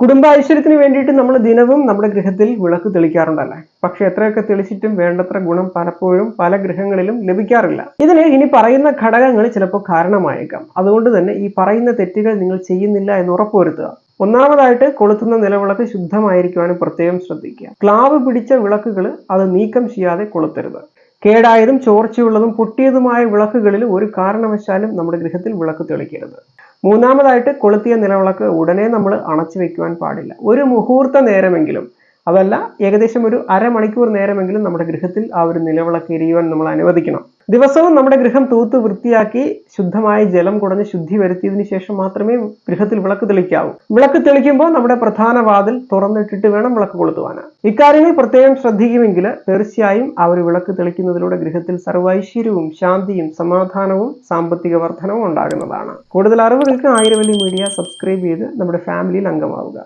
കുടുംബൈശ്വര്യത്തിന് വേണ്ടിയിട്ട് നമ്മൾ ദിനവും നമ്മുടെ ഗൃഹത്തിൽ വിളക്ക് തെളിക്കാറുണ്ടല്ലേ? പക്ഷെ എത്രയൊക്കെ തെളിച്ചിട്ടും വേണ്ടത്ര ഗുണം പലപ്പോഴും പല ഗൃഹങ്ങളിലും ലഭിക്കാറില്ല. ഇതിന് ഇനി പറയുന്ന ഘടകങ്ങൾ ചിലപ്പോൾ കാരണമായേക്കാം. അതുകൊണ്ട് തന്നെ ഈ പറയുന്ന തെറ്റുകൾ നിങ്ങൾ ചെയ്യുന്നില്ല എന്ന് ഉറപ്പുവരുത്തുക. ഒന്നാമതായിട്ട് കൊളുത്തുന്ന നിലവിളക്ക് ശുദ്ധമായിരിക്കുവാനും പ്രത്യേകം ശ്രദ്ധിക്കുക. ക്ലാവ് പിടിച്ച വിളക്കുകൾ അത് നീക്കം ചെയ്യാതെ കൊളുത്തരുത്. കേടായതും ചോർച്ചയുള്ളതും പൊട്ടിയതുമായ വിളക്കുകളിൽ ഒരു കാരണവശാലും നമ്മുടെ ഗൃഹത്തിൽ വിളക്ക് തെളിക്കരുത്. മൂന്നാമതായിട്ട് കൊളുത്തിയ നിലവിളക്ക് ഉടനെ നമ്മൾ അണച്ചു വെക്കുവാൻ പാടില്ല. ഒരു മുഹൂർത്ത നേരമെങ്കിലും അതല്ല ഏകദേശം ഒരു അരമണിക്കൂർ നേരമെങ്കിലും നമ്മുടെ ഗൃഹത്തിൽ ആ ഒരു നിലവിളക്ക് എരിയുവാൻ നമ്മൾ അനുവദിക്കണം. ദിവസവും നമ്മുടെ ഗൃഹം തൂത്ത് വൃത്തിയാക്കി ശുദ്ധമായ ജലം കുടഞ്ഞ് ശുദ്ധി വരുത്തിയതിനു ശേഷം മാത്രമേ ഗൃഹത്തിൽ വിളക്ക് തെളിക്കാവൂ. വിളക്ക് തെളിക്കുമ്പോൾ നമ്മുടെ പ്രധാന വാതിൽ തുറന്നിട്ടിട്ട് വേണം വിളക്ക് കൊളുത്തുവാൻ ഇക്കാര്യങ്ങൾ പ്രത്യേകം ശ്രദ്ധിക്കുമെങ്കിൽ തീർച്ചയായും ആ ഒരു വിളക്ക് തെളിക്കുന്നതിലൂടെ ഗൃഹത്തിൽ സർവൈശ്വര്യവും ശാന്തിയും സമാധാനവും സാമ്പത്തിക വർധനവും ഉണ്ടാകുന്നതാണ്. കൂടുതൽ അറിവുകൾക്ക് ആയിരവലി മീഡിയ സബ്സ്ക്രൈബ് ചെയ്ത് നമ്മുടെ ഫാമിലിയിൽ അംഗമാവുക.